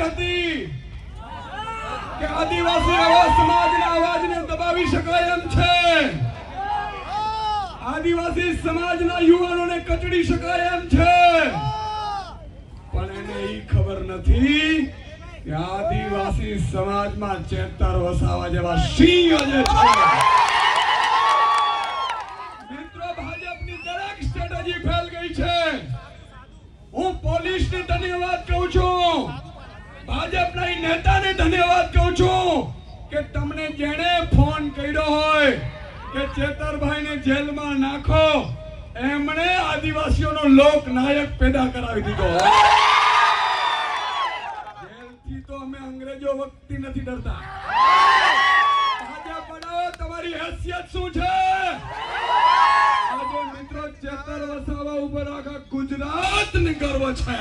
કરી હતી કે આદિવાસી આવા સમાજના અવાજને દબાવી શકાય એમ છે. આદિવાસી સમાજના યુવાનોને કચડી શકાય એમ છે. પણ એને એ ખબર નથી કે આદિવાસી સમાજમાં ચેતર વસાવા જેવા સિંહ જે છે. સ્ટ્રેટેજી ફેલ ગઈ છે. હું પોલીસને ધન્યવાદ કહું છું. ભાજપના નેતાને ધન્યવાદ કહું છું કે તમને જેણે ફોન કર્યો હોય કે ચેતરભાઈને જેલમાં નાખો, એમણે આદિવાસીઓનો લોકનાયક પેદા કરાવી દીધો જેલથી તો અમે અંગ્રેજો વખતે નથી ડરતા. ભાજપ બનાવો, તમારી હેસિયત શું છે? આજે મિત્રો ચેતર વસાવા ઉપર આખા ગુજરાતને ગર્વ છે.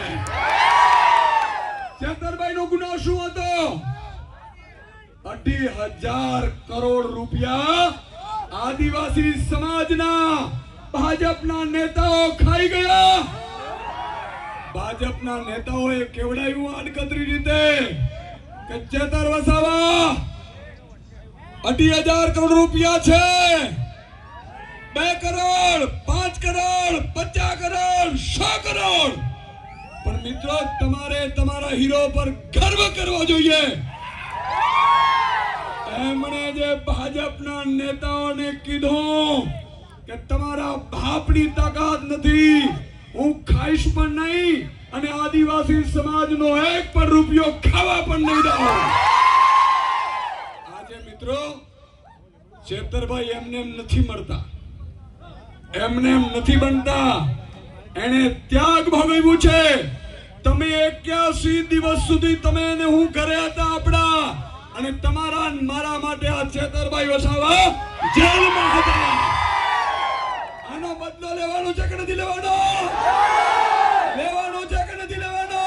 ચેતરભાઈ નો ગુનો શું હતો? અઢી હજાર કરોડ રૂપિયા આદિવાસી સમાજના ભાજપના નેતાઓ ખાઈ ગયા. ભાજપના નેતાઓએ કેવડાવ્યું આડકતરી રીતે? કે ચેતર વસાવા અઢી હજાર કરોડ રૂપિયા છે. બે કરોડ, પાંચ કરોડ, પચાસ કરોડ, સો કરોડ. મિત્રો, તમારે તમારા હીરો પર ગર્વ કરવો જોઈએ. એમણે જે ભાજપના નેતાઓને કીધું કે તમારા બાપની તાકાત નથી, હું ખાઈશ પણ નહીં અને આદિવાસી સમાજનો એક પણ રૂપિયો ખાવા પણ નહીં દઉં. આજે મિત્રો, ચેતરભાઈ એમને નથી મળતા. એમને એમ નથી બનતા. એને ત્યાગ ભોગવ્યું છે. તમે એક્યાસી દિવસ સુધી તમે એને હું ઘરે હતા આપણા. અને તમારા મારા માટે આ છેતરભાઈ વસાવા જેલમાં હતા. આનો બદલો લેવાનો છે કે નથી લેવાનો? લેવાનો છે કે નથી લેવાનો?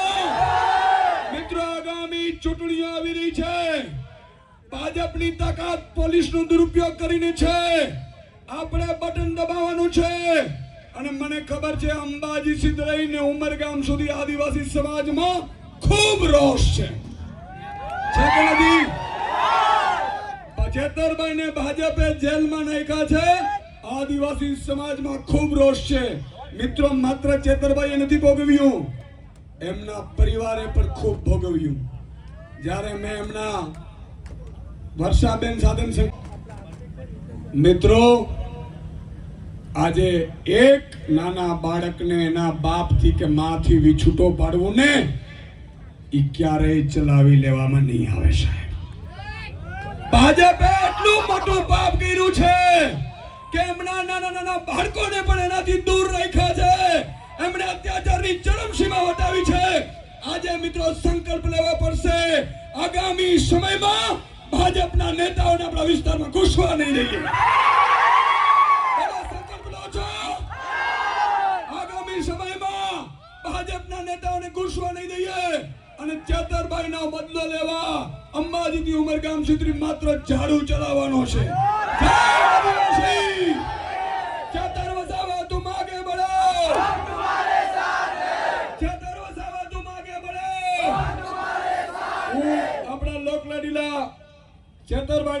મિત્રો, આગામી ચૂંટણીઓ આવી રહી છે. ભાજપની તાકાત પોલીસનો દુરુપયોગ કરીને છે. આપણે બટન દબાવવાનું છે. અને મને ખબર છે અંબાજી સુધી લઈને ઉમરગામ સુધી આદિવાસી સમાજમાં ખૂબ રોષ છે. ને ભાજપે જેલમાં નાખ્યા છે. આદિવાસી સમાજમાં ખૂબ રોષ છે. મિત્રો, માત્ર ચેતરભાઈએ નથી ભોગવ્યું. એમના પરિવારે પણ ખૂબ ભોગવ્યું. જ્યારે મેં એમના વર્ષાબેન સાથે મિત્રો આજે એક નાના બાળકને એના બાપથી કે માથી વિછૂટો પાડવું ને એ ક્યારેય ચલાવી લેવામાં નહીં આવે સાહેબ. ભાજપે એટલું મોટું પાપ કર્યું છે કે એમના નાના નાના બાળકોને પણ એનાથી દૂર રાખ્યા છે. એમણે અત્યાચારની ચરમસીમા વટાવી છે. આજે મિત્રો સંકલ્પ લેવા પડશે. આગામી સમયમાં ભાજપના નેતાઓને આપણા વિસ્તારમાં ઘૂસવા નહીં દઈએ. અને ચેતરભાઈનો બદલો લેવા અંબાજી થી ઉમરગામ સુધી માત્ર ઝાડુ ચલાવવાનો છે. ચેતર વસાવા તું માગે બળો!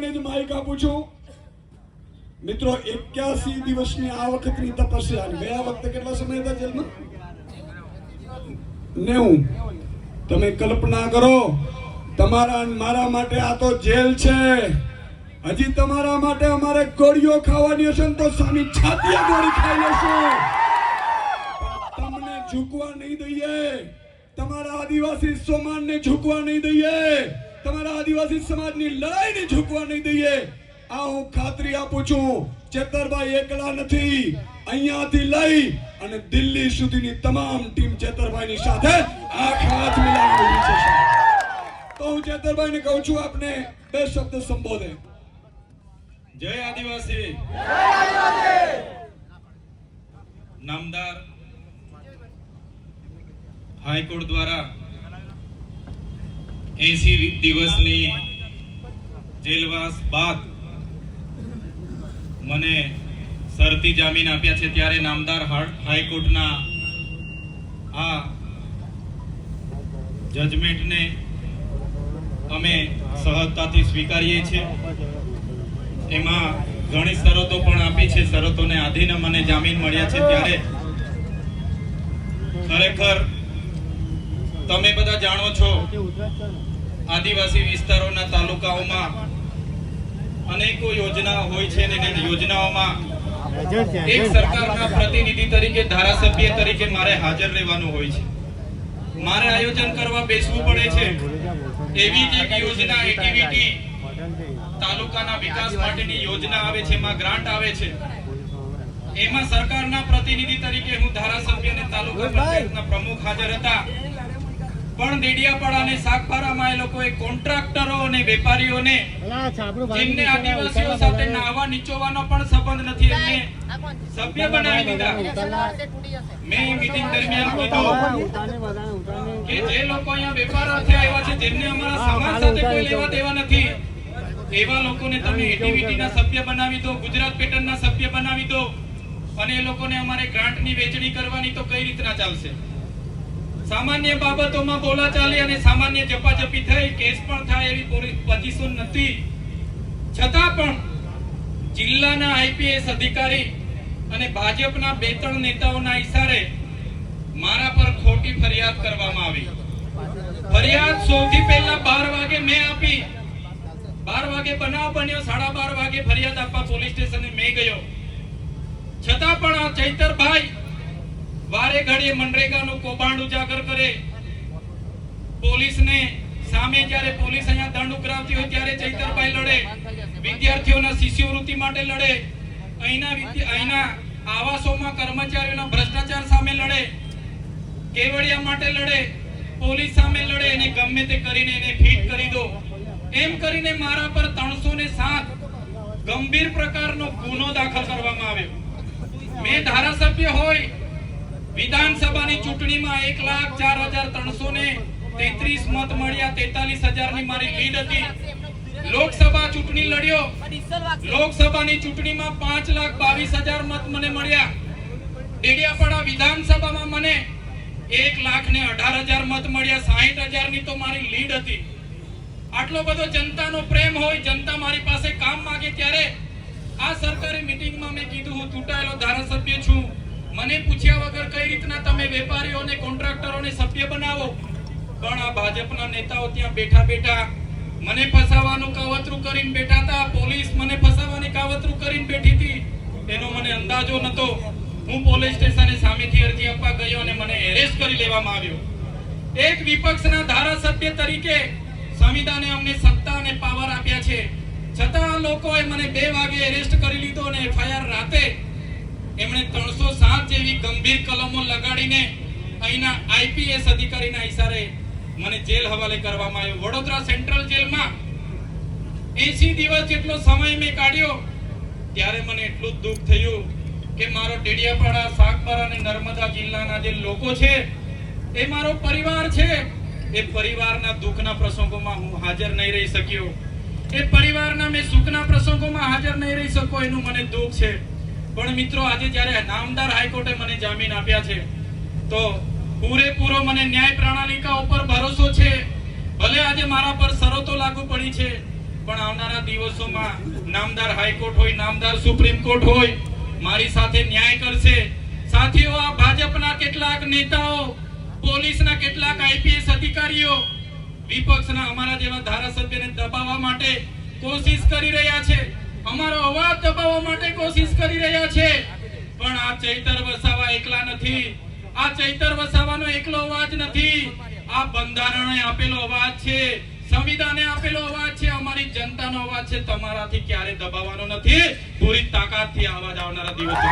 જ માઇક આપું છું. મિત્રો, એક્યાસી દિવસની આ વખતની તપસ્યા, ગયા વખતે કેટલા સમય હતા નેવું. તમે કલ્પના કરો, તમારા મારા માટે આ તો જેલ છે. હજી તમારા માટે અમારે ગોળીઓ ખાવાની હશે તો સામી છાતીએ ગોળી ખાઈ લેશું. તમને ઝૂકવા નહીં દઈએ. તમારા આદિવાસી સમાજને ઝૂકવા નહીં દઈએ. તમારા આદિવાસી સમાજની લડાઈને ઝૂકવા નહીં દઈએ. આ હું ખાતરી આપું છું, ચેતરભાઈ એકલા નથી. અહીંયાથી લઈ અને દિલ્હી સુધીની તમામ ટીમ ચેતરભાઈની સાથે હાથ મિલાવી તો હું ચેતરભાઈને કહું છું, આપને બે શબ્દ સંબોધે. જય આદિવાસી. નામદાર હાઈકોર્ટ દ્વારા એસી દિવસની જેલવાસ બાદ મને શરતી જામીન આપ્યા છે, ત્યારે નામદાર હાઈકોર્ટના આ જજમેન્ટને અમે સહજતાથી સ્વીકારીએ છીએ. એમાં ઘણી શરતો પણ આપી છે. શરતોને આધીન મને જામીન મળ્યા છે ત્યારે ખરેખર તમે બધા જાણો છો આદિવાસી વિસ્તારોના તાલુકાઓમાં અનેકો યોજના હોય છે અને યોજનાઓમાં એક સરકારના પ્રતિનિધિ તરીકે ધારાસભ્ય તરીકે મારે હાજર રહેવાનું હોય છે. મારે આયોજન કરવા બેસવું પડે છે. એવી જ એક યોજના એક્ટિવિટી તાલુકાના વિકાસ માટેની યોજના આવે છે એમાં ગ્રાન્ટ આવે છે. એમાં સરકારના પ્રતિનિધિ તરીકે હું ધારાસભ્ય અને તાલુકા પંચાયતના પ્રમુખ હાજર હતા. પણ દેડિયાપાડા અને સાગબારામાં એ લોકોએ કોન્ટ્રાક્ટરો અને વેપારીઓને જેમને આદિવાસીઓ સાથે નાવા નીચોવાનો પણ સંબંધ નથી એમને સભ્ય બનાવી દીધા. મેં એ મીટિંગ દરમિયાન કીધું. કે જે લોકો અહીંયા વેપાર અર્થે આવ્યા છે તેમને અમારા સમાજ સાથે કોઈ લેવા દેવા નથી. એવા લોકોને તમે એટીવીટીના સભ્ય બનાવી દો ગુજરાત પેટર્નના સભ્ય બનાવી દો અને એ લોકોને અમારે ગ્રાન્ટની વેચણી કરવાની તો કઈ રીતના ચાલશે? સામાન્ય બાબતોમાં બોલાચાલી અને સામાન્ય જપાજપી થઈ કેસ પણ થાય એવી પોઝિશન નથી. છતાં પણ જિલ્લાના આઈપીએસ અધિકારી અને ભાજપના બે ત્રણ નેતાઓના ઈશારે મારા પર ખોટી ફરિયાદ કરવામાં આવી. ફરિયાદ સૌથી પહેલા બાર વાગે મેં આપી. બાર વાગે બનાવ બન્યો, સાડા બાર વાગે ફરિયાદ આપવા પોલીસ સ્ટેશને મેં ગયો. છતાં પણ આ ચૈતરભાઈ વારે ઘડીએ મનરેગાનું કૌભાંડ ઉજાગર કરે. પોલીસને સામે જ્યારે પોલીસ અહીંયા દંડ ઉઘરાવતી હોય ત્યારે ચૈતરભાઈ લડે. વિદ્યાર્થીઓના શિષ્યવૃત્તિ માટે લડે. અહીંના અહીંના આવાસોમાં કર્મચારીઓના ભ્રષ્ટાચાર સામે લડે. કેવડિયા માટે લડે, પોલીસ સામે લડે અને ગમે તે કરીને એને ફિટ કરી દો. એમ કરીને મારા પર ત્રણસો ને સાત ગંભીર પ્રકારનો ગુનો દાખલ કરવામાં આવ્યો. મેં ધારાસભ્ય હોય, વિધાનસભાની ચૂંટણીમાં એક લાખ ચાર હજાર ત્રણસો ને તેત્રીસ મત મળ્યા, તેતાલીસ હજારની મારી લીડ હતી. લોકસભા ચૂંટણી લડ્યો. લોકસભાની ચૂંટણીમાં પાંચ લાખ બાવીસ હજાર મત મને મળ્યા. ડેડિયાપાડા વિધાનસભામાં મને એક લાખ ને અઢાર હજાર મત મળ્યા, સાહીઠ હજારની તો મારી લીડ હતી. આટલો બધો જનતાનો પ્રેમ હોય, જનતા મારી પાસે કામ માંગે ત્યારે આ સરકારી મીટિંગમાં મેં કીધું, હું તૂટાયેલો ધારાસભ્ય છું. મને પૂછ્યા વગર કઈ રીતના તમે વેપારીઓને, કોન્ટ્રાક્ટરોને સભ્ય બનાવો? પણ આ ભાજપના નેતાઓ ત્યાં બેઠા બેઠા મને ફસાવાનું કાવતરું કરીને બેઠા હતા. પોલીસ મને ફસાવાની કાવતરું કરીને બેઠી હતી. એનો મને અંદાજો નતો હું પોલીસ સ્ટેશને સામેથી અરજી આપવા ગયો અને મને એરેસ્ટ કરી લેવામાં આવ્યો. એક વિપક્ષના ધારાસભ્ય તરીકે સંવિધાને અમને સત્તા અને પાવર આપ્યા છે. છતાં આ લોકોએ મને બે વાગે એરેસ્ટ કરી લીધો અને એફઆઈઆર રાતે એમણે 307 જેવી ગંભીર કલમો લગાડીને અહીંના આઈપીએસ અધિકારીના ઈશારે મને જેલ હવાલે કરવામાં આવ્યો. વડોદરા સેન્ટ્રલ જેલમાં 80 દિવસ જેટલો સમય મેં કાઢ્યો, ત્યારે મને એટલું જ દુઃખ થયું કે મારો ડેડિયાપાડા, સાગબારા અને નર્મદા જિલ્લાના જે લોકો છે, એ મારો પરિવાર છે. એ પરિવારના દુઃખના પ્રસંગોમાં હું હાજર નહીં રહી શક્યો. એ પરિવારના મેં સુખના પ્રસંગોમાં હાજર નહીં રહી શકો એનું મને દુઃખ છે. પણ મિત્રો, આજે જ્યારે નામદાર હાઈકોર્ટે મને જામીન આપ્યા છે, તો પૂરેપૂરો મને ન્યાય પ્રણાલિકા ઉપર ભરોસો છે. ભલે આજે મારા પર શરતો લાગુ પડી છે, પણ આવનારા દિવસોમાં નામદાર હાઈકોર્ટ હોય, નામદાર સુપ્રીમ કોર્ટ હોય મારી સાથે ન્યાય કરશે. સાથીઓ, આ ભાજપના કેટલાક નેતાઓ, પોલીસના કેટલાક આઈપીએસ અધિકારીઓ, વિપક્ષના અમારા જેવા ધારાસભ્યને દબાવવા માટે કોશિશ કરી રહ્યા છે. અમારો અવાજ દબાવવા માટે કોશિશ કરી રહ્યા છે. પણ આ ચૈતર વસાવા એકલા નથી. આ ચૈતર વસાવાનો એકલો અવાજ નથી. આ બંધારણે આપેલો અવાજ છે. સંવિધાને આપેલો અવાજ છે, અમારી જનતાનો અવાજ છે, તમારાથી ક્યારે દબાવવાનો નથી. પૂરી તાકાતથી અવાજ આવનારા દિવસો.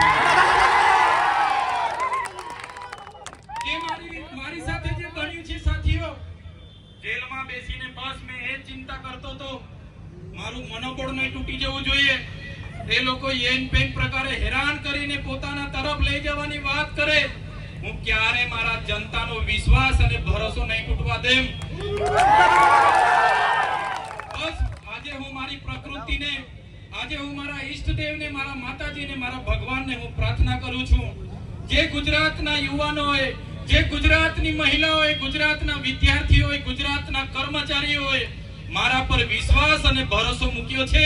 જે મારી મારી સાથે જે બન્યું છે, સાથીઓ, જેલમાં બેસીને બસ, મેં એ ચિંતા કરતો તો મારું મનોબળ નહીં તૂટી જવું જોઈએ. એ લોકો યેન પેન પ્રકારે હેરાન કરીને પોતાના તરફ લઈ જવાની વાત કરે. હું ક્યારે મારા જનતાનો વિશ્વાસ અને ભરોસો નહીં તૂટવા દેમ? આજે હું મારી પ્રકૃતિને, આજે હું મારા ઈષ્ટદેવને, મારા માતાજીને, મારા ભગવાનને હું પ્રાર્થના કરું છું. જે ગુજરાતના યુવાનોએ જે ગુજરાતની મહિલાઓએ ગુજરાતના વિદ્યાર્થીઓએ ગુજરાતના કર્મચારીઓએ મારા પર વિશ્વાસ અને ભરોસો મૂક્યો છે.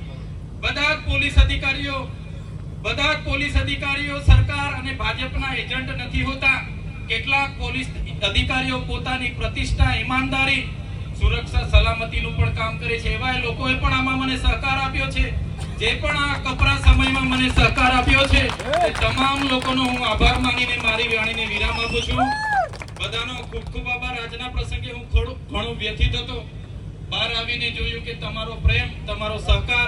બધા પોલીસ અધિકારીઓ, બધા પોલીસ અધિકારીઓ, સરકાર અને ભાજપના એજન્ટ નથી હોતા. કેટલાક પોલીસ અધિકારીઓ પોતાની પ્રતિષ્ઠા, ઈમાનદારી, સુરક્ષા, સલામતીનું પણ કામ કરે છે. એવા લોકોએ પણ આમાં મને સહકાર આપ્યો છે. જે પણ આ કપરા સમયમાં મને સહકાર આપ્યો છે, એ તમામ લોકોનો હું આભાર માનીને, મારી વાણીને વિરામ આપું છું. બધાનો ખૂબ ખૂબ આભાર. આજના પ્રસંગે હું થોડું ઘણું વ્યથિત હતો. બહાર આવીને જોયું કે તમારો પ્રેમ, તમારો સહકાર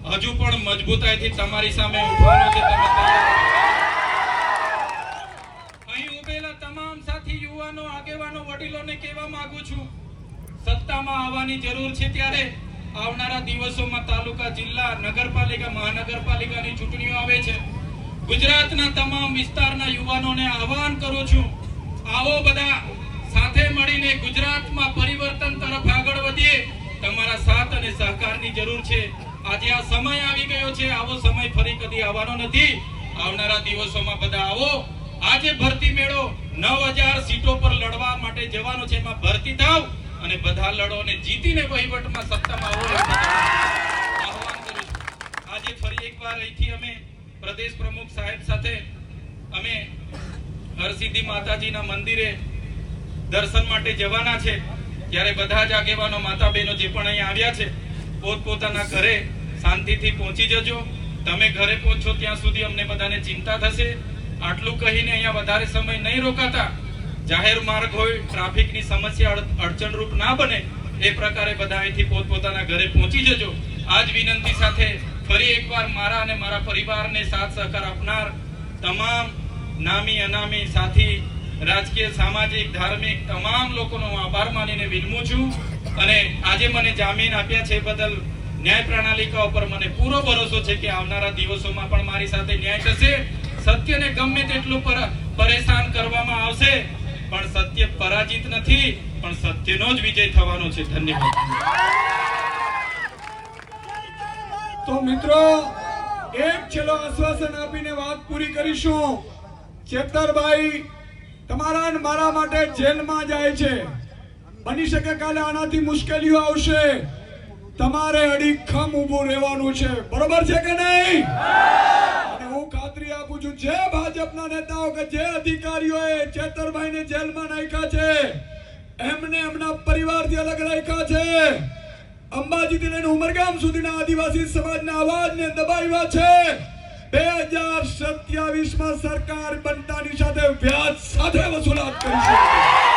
હજુ પણ મજબૂતાઈથી તમારી સામે ઉઠવાનો છે, તમે અહીં ઉભેલા તમામ સાથી, યુવાનો, આગેવાનો, વડીલોને કહેવા માંગુ છું, સત્તામાં આવવાની જરૂર છે ત્યારે આવનારા દિવસોમાં તાલુકા, જિલ્લા, નગરપાલિકા, મહાનગરપાલિકાની ચૂંટણીઓ આવે છે. ગુજરાતના તમામ વિસ્તારના યુવાનોને આહવાન કરું છું, આવો બધા સાથે મળીને ગુજરાતમાં પરિવર્તન તરફ આગળ વધીએ. તમારા સાથ અને સહકારની જરૂર છે. આજે આ સમય આવી ગયો છે. આવો સમય ફરી કદી આવવાનો નથી. આવનારા દિવસોમાં બધા આવો. આજે ભરતી મેળો નવ હજાર સીટો પર લડવા માટે જવાનો છે. એમાં ભરતી થાવ અને બધા લડો અને જીતીને વહીવટમાં સત્તામાં આવો આહવાન કરું આજે ફરી એકવાર અહીંથી અમે પ્રદેશ પ્રમુખ સાહેબ સાથે અમે હરસિદ્ધિ માતાજીના મંદિરે દર્શન માટે જવાના છે. ત્યારે બધા જ આગેવાનો માતા બહેનો જે પણ અહીંયા આવ્યા છે, પોતપોતાના ઘરે શાંતિથી પહોંચી જજો. તમે ઘરે પહોંચો ત્યાં સુધી અમને બધાને ચિંતા થશે. આટલું કહીને અહીંયા વધારે સમય નહીં રોકાતા. જાહેર માર્ગ હોય, ટ્રાફિકની સમસ્યા અડ- અડચણરૂપ ના બને, એ પ્રકારે બધા અહીંથી પોતપોતાના ઘરે પહોંચી જજો. આજ વિનંતી સાથે ફરી એકવાર મારા અને મારા પરિવારને સાથ સહકાર આપનાર તમામ નામી અનામી સાથી, રાજકીય, સામાજિક, ધાર્મિક તમામ લોકોનો આભાર માનીને વિનમું છું. અને આજે મને જામીન આપ્યા છે બદલ ન્યાય પ્રણાલિકા ઉપર મને પૂરો ભરોસો છે કે આવનારા દિવસોમાં પણ મારી સાથે ન્યાય થશે. સત્યને ગમે તેટલું પર- પરેશાન કરવામાં આવશે, પણ સત્ય પરાજિત નથી, પણ સત્યનો જ વિજય થવાનો છે. ધન્યવાદ. તો મિત્રો, એક છેલ્લો આશ્વાસન આપીને વાત પૂરી કરીશું. ચેતરભાઈ તમારા મારા માટે જેલમાં જાય છે. બની શકે કાલે આનાથી મુશ્કેલીઓ આવશે. તમારે અડીખમ ઊભું રહેવાનું છે. બરોબર છે કે નહીં? અને હું ખાતરી આપું છું, જે ભાજપના નેતાઓ કે જે અધિકારીઓએ ચેતરભાઈને જેલમાં નાખ્યા છે, એમને એમના પરિવારથી અલગ રાખ્યા છે. અંબાજીથી લઈને ઉમરગામ સુધીના આદિવાસી સમાજના અવાજને દબાવ્યા છે. બે હજાર સત્યાવીસમાં સરકાર બનતાની સાથે વ્યાજ સાથે વસૂલાત કરી બોલો